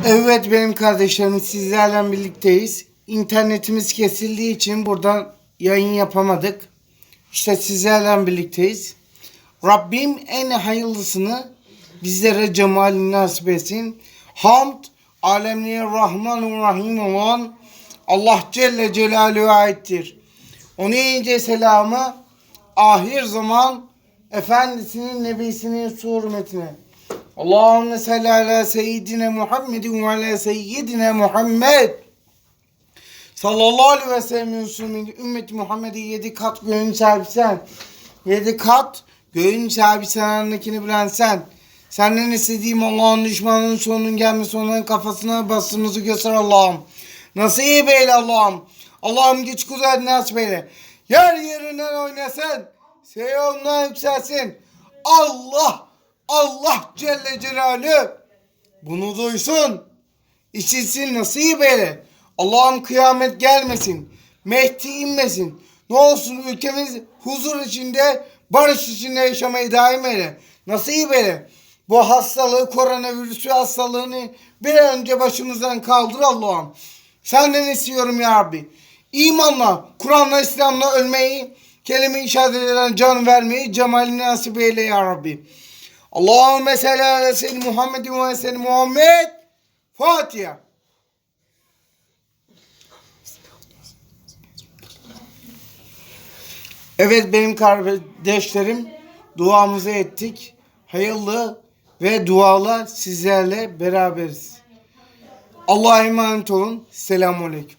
Evet benim kardeşlerim sizlerle birlikteyiz. İnternetimiz kesildiği için buradan yayın yapamadık. İşte sizlerle birlikteyiz. Rabbim en hayırlısını bizlere cemalini nasip etsin. Hamd alemliye Rahman Rahim olan Allah Celle Celaluhu'ya aittir. Onun ince selamı ahir zaman efendisinin nebisinin hürmetine. Allahümme salli ala seyyidine Muhammedin ve ala seyyidine Muhammed. Sallallahu aleyhi ve sellem Resulü'nün ümmeti Muhammed'i yedi kat göğün sen. Yedi kat göğün sen anındakini bilen sen. Senden istediğim Allah'ın düşmanının sonunun gelmesi onların kafasına bastığımızı göster Allah'ım. Nasip eyle Allah'ım. Allah'ım güç kudret nasip eyle. Yer yerinden oynasın. Seyondan yükselsin. Allah Allah Celle Celaluhu bunu duysun. İçilsin nasip eyle. Allah'ım kıyamet gelmesin. Mehdi inmesin. Ne olsun ülkemiz huzur içinde, barış içinde yaşamayı daim eyle. Nasip eyle. Bu hastalığı, koronavirüsü hastalığını bir an önce başımızdan kaldır Allah'ım. Senden istiyorum ya Rabbi. İmanla, Kur'an'la, İslam'la ölmeyi, kelime-i şehadet eden can vermeyi cemalini nasip eyle ya Rabbi. Allahümme salli ala Muhammed ve seyyid Muhammed. Fatiha. Evet benim kardeşlerim duamızı ettik. Hayırlı ve duala sizlerle beraberiz. Allah'a emanet olun. Selamun Aleyküm.